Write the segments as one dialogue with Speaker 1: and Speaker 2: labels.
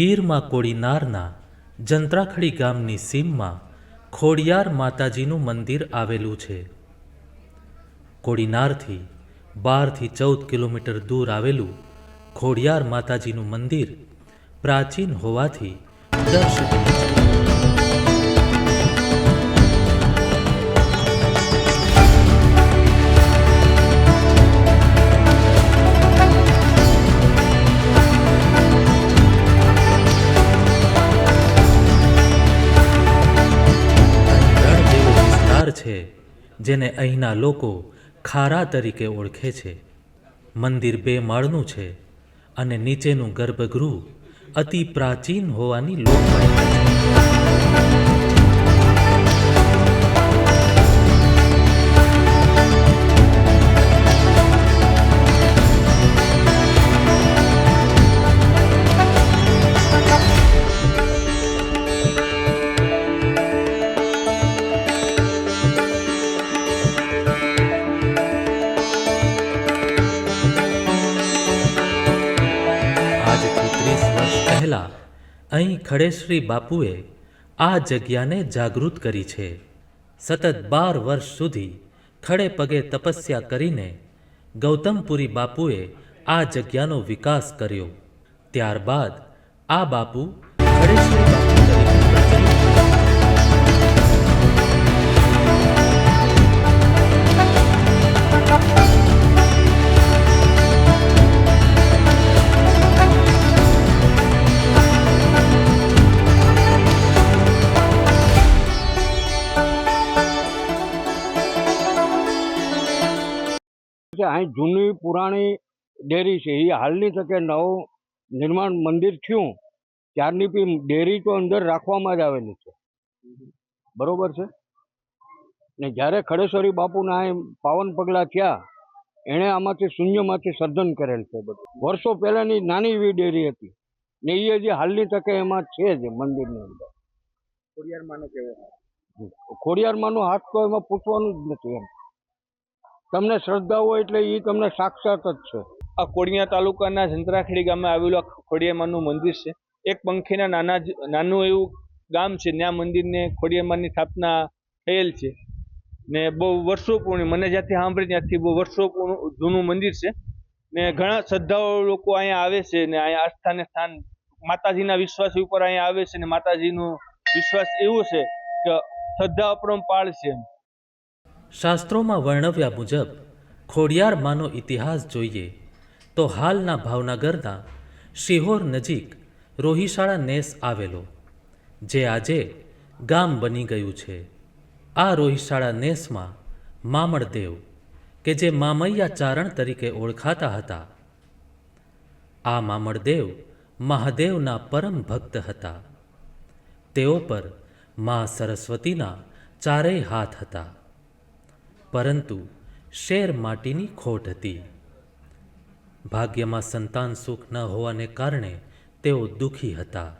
Speaker 1: ગીરમાં કોડીનારના જંત્રાખડી ગામની સીમમાં ખોડિયાર માતાજીનું મંદિર આવેલું છે. કોડીનારથી બારથી ચૌદ કિલોમીટર દૂર આવેલું ખોડિયાર માતાજીનું મંદિર પ્રાચીન હોવાથી દર્શનીય જેને અહીંના લોકો ખારા તરીકે ઓળખે છે. મંદિર બે માળનું છે અને નીચેનું ગર્ભગૃહ અતિ પ્રાચીન હોવાની લોકમાન્યતા ખડેશ્રી બાપુએ આ જગ્યાને જાગૃત કરી છે. સતત બાર વર્ષ સુધી ખડે પગે તપસ્યા કરીને ગૌતમપુરી બાપુએ આ જગ્યાનો વિકાસ કર્યો. ત્યારબાદ આ બાપુ તરીકે પ્રચલિત.
Speaker 2: છે અહીં જૂની પુરાણી ડેરી છે. એ હાલની તકે નવું નિર્માણ મંદિર થયું ત્યારની બી ડેરી તો અંદર રાખવામાં જ આવેલી છે. બરોબર છે? ને જ્યારે ખડેશ્વરી બાપુના અહીં પાવન પગલાં થયા એણે આમાંથી શૂન્યમાંથી સર્જન કરેલ છે બધું. વર્ષો પહેલાંની નાની એવી ડેરી હતી. ને એ હજી હાલની તકે એમાં છે જ મંદિરની અંદર.
Speaker 3: ખોડિયારમાંનો કેવો
Speaker 2: ખોડિયારમાંનો હાથ તો એમાં પૂછવાનું જ નથી એમ. તમને શ્રદ્ધા હોય એટલે એ તમને સાક્ષાત જ છે.
Speaker 3: આ કોડિયા તાલુકાના જંત્રાખેડી ગામે આવેલું આ ખોડિયારમાંનું મંદિર છે. એક પંખીના નાના નાનું એવું ગામ છે. ત્યાં મંદિરને ખોડિયામાની સ્થાપના થયેલ છે. ને બહુ વર્ષો પૂર્ણ, મને જ્યાંથી સાંભળી ત્યાંથી બહુ વર્ષો પૂર્ણ, જૂનું મંદિર છે. ને ઘણા શ્રદ્ધાળુ લોકો અહીંયા આવે છે ને અહીંયા આસ્થાને સ્થાન, માતાજીના વિશ્વાસ ઉપર અહીંયા આવે છે ને માતાજીનો વિશ્વાસ એવો છે કે શ્રદ્ધા અપરંપાર છે એમ.
Speaker 1: શાસ્ત્રોમાં વર્ણવ્યા મુજબ ખોડિયારમાંનો ઇતિહાસ જોઈએ, તો હાલના ભાવનગરના શિહોર નજીક રોહિશાળા નેસ આવેલો, જે આજે ગામ બની ગયું છે. આ રોહિશાળા નેસમાં મામળદેવ, કે જે મામૈયા ચારણ તરીકે ઓળખાતા હતા, આ મામળદેવ મહાદેવના પરમ ભક્ત હતા. તેઓ પર મા સરસ્વતીના ચારેય હાથ હતા. પરંતુ શેર માટીની ખોટ હતી. ભાગ્યમાં સંતાન સુખ ન હોવાને કારણે તેઓ દુઃખી હતા.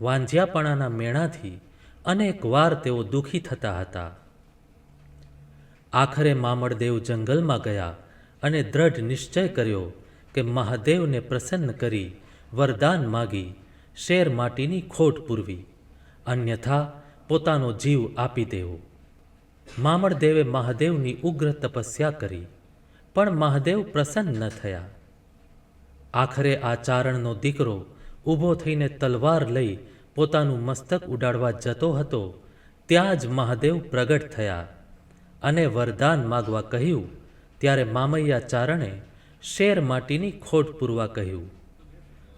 Speaker 1: વાંઝ્યાપણાના મેણાથી અનેક વાર તેઓ દુઃખી થતા હતા. આખરે મામળદેવ જંગલમાં ગયા અને દ્રઢ નિશ્ચય કર્યો કે મહાદેવને પ્રસન્ન કરી વરદાન માગી શેર માટીની ખોટ પૂરવી, અન્યથા પોતાનો જીવ આપી દેવો. મામળદેવે મહાદેવની ઉગ્ર તપસ્યા કરી, પણ મહાદેવ પ્રસન્ન ન થયા. આખરે આ ચારણનો દીકરો ઊભો થઈને તલવાર લઈ પોતાનું મસ્તક ઉડાડવા જતો હતો, ત્યાં જ મહાદેવ પ્રગટ થયા અને વરદાન માગવા કહ્યું, ત્યારે મામૈયા ચારણે શેર માટીની ખોટ પૂરવા કહ્યું.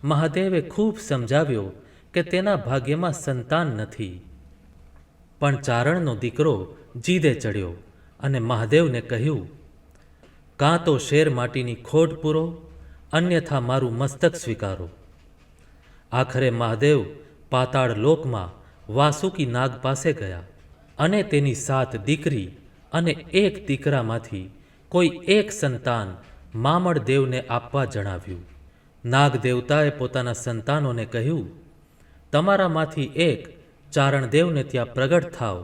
Speaker 1: મહાદેવે ખૂબ સમજાવ્યો કે તેના ભાગ્યમાં સંતાન નથી. પણ ચારણનો દીકરો જીદે ચડ્યો અને મહાદેવને કહ્યું, કાં તો શેર માટીની ખોટ પૂરો, અન્યથા મારું મસ્તક સ્વીકારો. આખરે મહાદેવ પાતાળ લોકમાં વાસુકી નાગ પાસે ગયા અને તેની સાત દીકરી અને એક દીકરામાંથી કોઈ એક સંતાન મામળ દેવને આપવા જણાવ્યું. નાગ દેવતાએ પોતાના સંતાનોને કહ્યું, તમારામાંથી એક ચારણદેવને ત્યાં પ્રગટ થાવ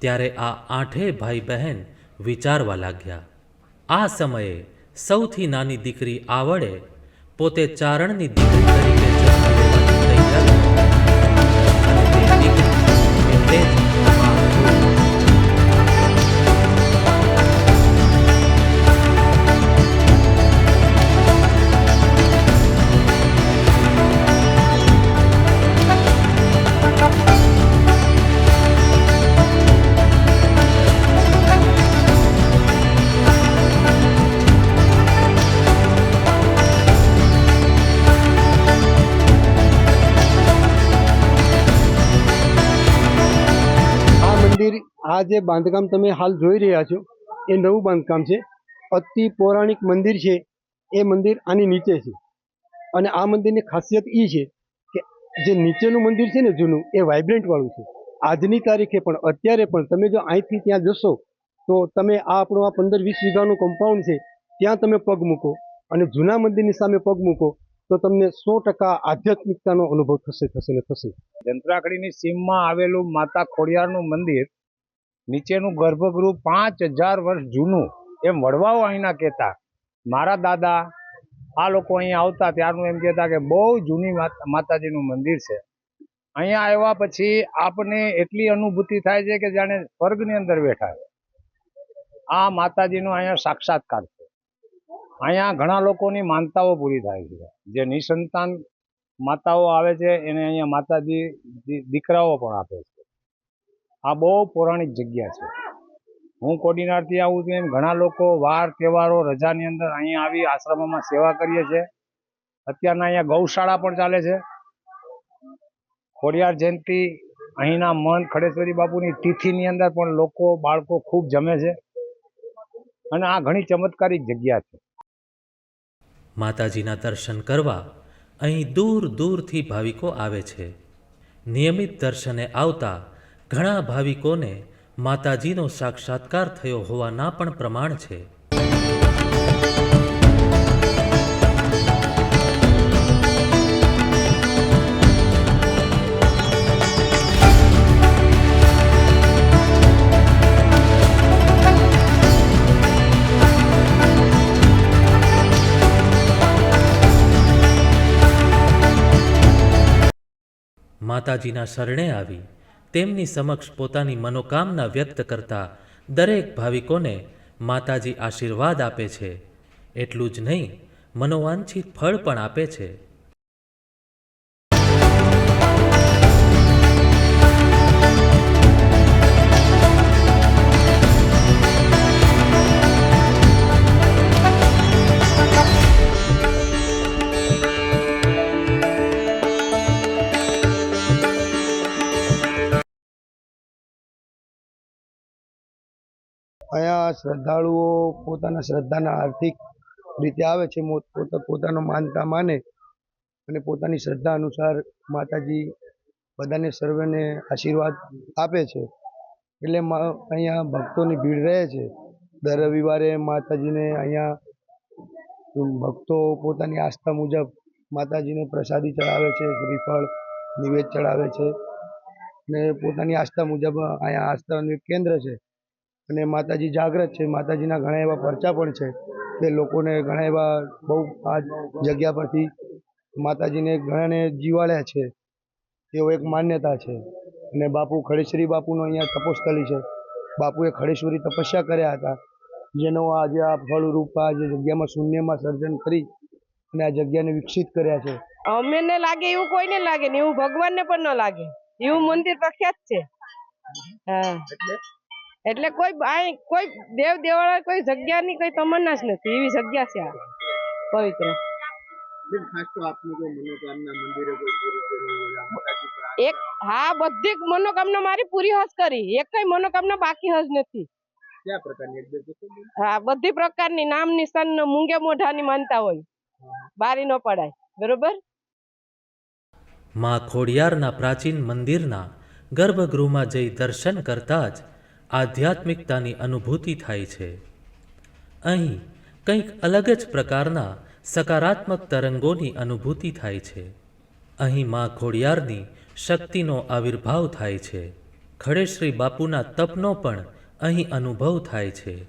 Speaker 1: ત્યારે આ આઠે ભાઈ બહેન વિચારવા લાગ્યા, આ સમયે સૌથી નાની દીકરી આવડે પોતે ચારણની દીકરી
Speaker 4: આ જે બાંધકામ તમે હાલ જોઈ રહ્યા છો, એ નવું બાંધકામ છે. અતિ પૌરાણિક મંદિર છે. એ મંદિર આની નીચે છે. અને આ મંદિરની ખાસિયત એ છે કે જે નીચેનું મંદિર છે ને જૂનું, એ વાઇબ્રન્ટવાળું છે. આજની તારીખે પણ, અત્યારે પણ, તમે જો અહીંથી ત્યાં જશો, તો તમે આ આપણું આ પંદર વીસ વીઘાનું કમ્પાઉન્ડ છે, ત્યાં તમે પગ મૂકો અને જૂના મંદિરની સામે પગ મૂકો. તો તમને સો ટકા આધ્યાત્મિકતાનો અનુભવ થશે થશે ને થશે?
Speaker 5: જંત્રાકડીની સીમમાં આવેલું માતા ખોડિયારનું મંદિર, નીચેનું ગર્ભગૃહ પાંચ હજાર વર્ષ જૂનું એમ વડવાઓ અહીંના કહેતા. મારા દાદા, આ લોકો અહીંયા આવતા ત્યારનું એમ કહેતા કે બહુ જૂની માતા- માતાજીનું મંદિર છે. અહીંયા આવ્યા પછી આપને એટલી અનુભૂતિ થાય છે કે જાણે સ્વર્ગની અંદર બેઠા છે. આ માતાજીનો અહીંયા સાક્ષાત્કાર અહીંયા ઘણા લોકોની માનતાઓ પૂરી થાય છે. જે નિસંતાન માતાઓ આવે છે, એને અહીંયા માતાજી દીકરાઓ પણ આપે છે. આ બહુ પૌરાણિક જગ્યા છે. હું કોડીનારથી આવું છું એમ ઘણા લોકો વાર તહેવારો રજાની અંદર અહીંયા આવી આશ્રમોમાં સેવા કરીએ છીએ અત્યારના અહીંયા ગૌશાળા પણ ચાલે છે. ખોડિયાર જયંતિ અહીંના મન ખડેશ્વરી બાપુની તિથિની અંદર પણ લોકો, બાળકો ખૂબ જમે છે. અને આ ઘણી ચમત્કારિક જગ્યા છે.
Speaker 1: માતાજીના દર્શન કરવા અહીં દૂર દૂરથી ભાવિકો આવે છે. નિયમિત દર્શને આવતા ઘણા ભાવિકોને માતાજીનો સાક્ષાત્કાર થયો હોવાના પણ પ્રમાણ છે. માતાજીના શરણે આવી, તેમની સમક્ષ પોતાની મનોકામના વ્યક્ત કરતા દરેક ભાવિકોને માતાજી આશીર્વાદ આપે છે. એટલું જ નહીં, મનોવાંછિત ફળ પણ આપે છે.
Speaker 4: અહીંયા શ્રદ્ધાળુઓ પોતાના શ્રદ્ધાના આર્થિક રીતે આવે છે પોતાનો માનતા માને અને પોતાની શ્રદ્ધા અનુસાર માતાજી બધાને સર્વેને આશીર્વાદ આપે છે. એટલે અહીંયા ભક્તોની ભીડ રહે છે. દર રવિવારે માતાજીને અહીંયા ભક્તો પોતાની આસ્થા મુજબ માતાજીને પ્રસાદી ચડાવે છે, શ્રીફળ, નિવેદ ચડાવે છે. ને પોતાની આસ્થા મુજબ અહીંયા આસ્થાનું કેન્દ્ર છે. અને માતાજી જાગ્રત છે. માતાજીના ઘણા એવા પરચા પણ છે કે લોકોને ઘણા એવા બહુ આ જગ્યા પરથી માતાજીને ઘણાને જીવાડ્યા છે. એવો એક માન્યતા છે. અને બાપુ ખડેશ્વરી બાપુનો અહીંયા તપોસ્થલી છે. બાપુએ ખડેશ્વરી તપસ્યા કર્યા હતા. જેનો આજે આ ફળરૂપ આ જે જગ્યામાં શૂન્યમાં સર્જન કરી અને આ જગ્યાને વિકસિત કર્યા છે.
Speaker 6: અમે ને લાગે એવું કોઈને લાગે ને એવું ભગવાનને પણ ન લાગે. એવું મંદિર પ્રખ્યાત છે. હા. એટલે કોઈ કોઈ દેવ દેવાળા કોઈ જગ્યાની કોઈ તમન્ના જ નથી એવી જગ્યા છે આ. પવિત્ર. એક હા બધી મનોકામના મારી પૂરી હજ કરી. એક કઈ મનોકામના બાકી હજ નથી. હા બધી પ્રકારની નામ નિશાન ને મૂંગે મોઢાની માનતા હોય. બારી ન પડાય. બરોબર?
Speaker 1: મા ખોડિયારના પ્રાચીન મંદિરના ગર્ભગૃહમાં જઈ દર્શન કરતા જ આધ્યાત્મિકતાની અનુભૂતિ થાય છે. અહીં કંઈક અલગ જ પ્રકારના સકારાત્મક તરંગોની અનુભૂતિ થાય છે. અહીં મા ખોડિયારની શક્તિનો આવિર્ભાવ થાય છે. ખડેશ્રી બાપુના તપનો પણ અહીં અનુભવ થાય છે.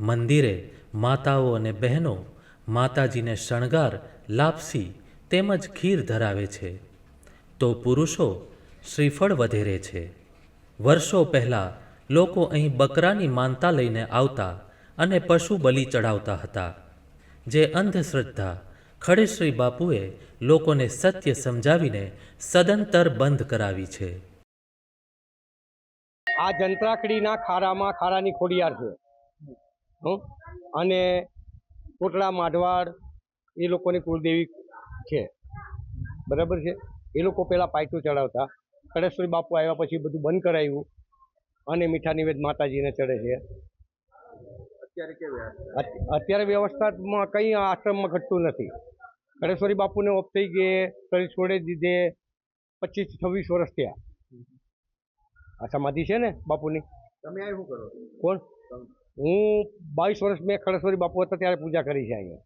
Speaker 1: મંદિરે માતાઓ અને બહેનો માતાજીને શણગાર, લાપસી તેમજ ખીર ધરાવે છે. તો પુરુષો શ્રીફળ વધેરે છે. વર્ષો પહેલાં લોકો અહીં બકરાની માનતા લઈને આવતા અને પશુ બલિ ચઢાવતા હતા. જે અંધશ્રદ્ધા ખડેશ્રી બાપુએ લોકોને સત્ય સમજાવીને સદંતર બંધ કરાવી છે.
Speaker 2: આ જંત્રાકડીના ખારામાં ખારાની ખોડિયાર છે. અને કોટડા, માઢવાડ, એ લોકોની કુળદેવી છે. બરાબર છે? એ લોકો પહેલાં પાયટું ચડાવતા ખડેશ્વરી બાપુ આવ્યા પછી બધું બંધ કરાવ્યું અને મીઠા નિવેદ માતાજીને ચડે છે.
Speaker 3: અત્યારે
Speaker 2: વ્યવસ્થામાં કંઈ આશ્રમમાં ઘટતું નથી. ગણેશ્વરી બાપુને ઓફ થઈ ગયે તરી છોડી દીધે પચીસ છવ્વીસ વર્ષ થયા. આ સમાધિ છે ને બાપુની?
Speaker 3: તમે શું કરો?
Speaker 2: કોણ? હું બાવીસ વર્ષ મેં ખડેશ્વરી બાપુ હતા ત્યારે પૂજા કરી છે અહીંયા.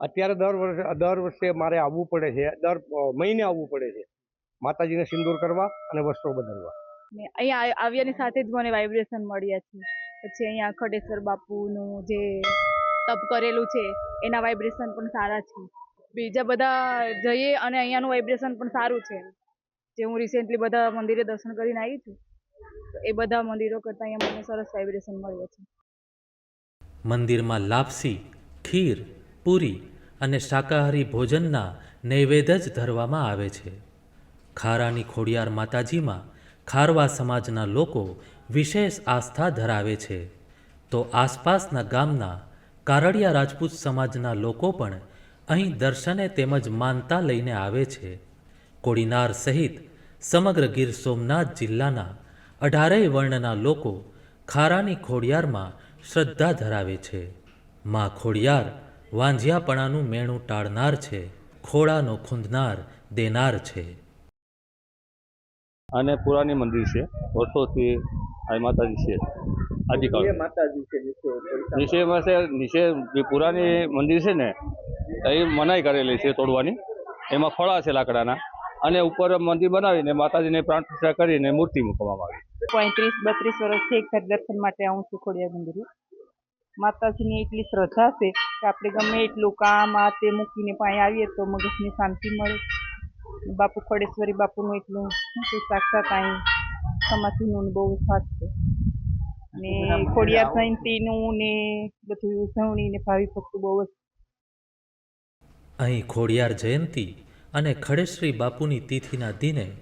Speaker 2: અત્યારે દર વર્ષે દર વર્ષે મારે આવવું પડે છે દર મહિને આવવું પડે છે. માતાજીને સિંદૂર કરવા અને વસ્ત્રો બદલવા.
Speaker 7: ને અહીંયા આવ્યાની સાથે જ મને વાઇબ્રેશન મળ્યા છે. પછી અહીંયા ખડેશ્વર બાપુનું જે તપ કરેલું છે, એના વાઇબ્રેશન પણ સારા છે. બીજા બધા જઈએ અને અહીંયાનું વાઇબ્રેશન પણ સારું છે. જે હું રિસેન્ટલી બધા મંદિરે દર્શન કરીને આવી છું, તો એ બધા મંદિરો કરતાં અહીંયા મને સરસ વાઇબ્રેશન મળ્યા છે.
Speaker 1: મંદિરમાં લાપસી, ખીર, પૂરી અને શાકાહારી ભોજનના નૈવેદ્ય જ ધરવામાં આવે છે. ખારાની ખોડિયાર માતાજીમાં ખારવા સમાજના લોકો વિશેષ આસ્થા ધરાવે છે. તો આસપાસના ગામના કારડિયા રાજપૂત સમાજના લોકો પણ અહીં દર્શને તેમજ માનતા લઈને આવે છે. કોડીનાર સહિત સમગ્ર ગીર સોમનાથ જિલ્લાના અઢારેય વર્ણના લોકો ખારાની ખોડિયારમાં શ્રદ્ધા ધરાવે છે. માં ખોડિયાર વાંઝિયાપણાનું મેણું ટાળનાર છે. ખોળાનો ખૂંદનાર દેનાર છે.
Speaker 8: અને પુરાણી મંદિર છે. વર્ષોથી આ માતાજી છે. આદિકાળ
Speaker 3: માતાજી છે નીચે
Speaker 8: પાસે નીચે જે પુરાણી મંદિર છે ને એ મનાઈ કરેલી છે તોડવાની. એમાં ફળા છે લાકડાના. અને ઉપર મંદિર બનાવીને માતાજીને પ્રાણ પ્રતિષ્ઠા કરીને મૂર્તિ મૂકવામાં આવી.
Speaker 9: પોઈત્રીસ બત્રીસ વર્ષથી એક દર્શન માટે આવું છું ખોડિયા મંદિરે. માતાજીની એટલી શ્રદ્ધા છે કે આપણે ગમે એટલું કામ આ તે મૂકીને પાસે આવીએ તો મગજની શાંતિ મળે. બાપુ ખોડેશ્વરી બાપુનું એટલું શું કે સાક્ષાત અહીં સમાધિનું ને બહુ ખાસ છે. ને ખોડિયાર જયંતિનું ને બધું ઉજવણી ને ભાવિ ભક્તો બહુ જ
Speaker 1: અહીં ખોડિયાર જયંતી અને ખડેશ્રી બાપુની તિથિના દિને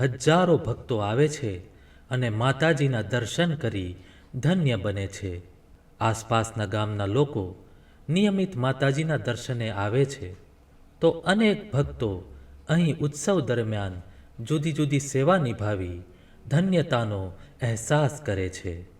Speaker 1: હજારો ભક્તો આવે છે અને માતાજીના દર્શન કરી ધન્ય બને છે. આસપાસના ગામના લોકો નિયમિત માતાજીના દર્શને આવે છે. તો અનેક ભક્તો અહીં ઉત્સવ દરમિયાન જુદી જુદી સેવા નિભાવી ધન્યતાનો અહેસાસ કરે છે.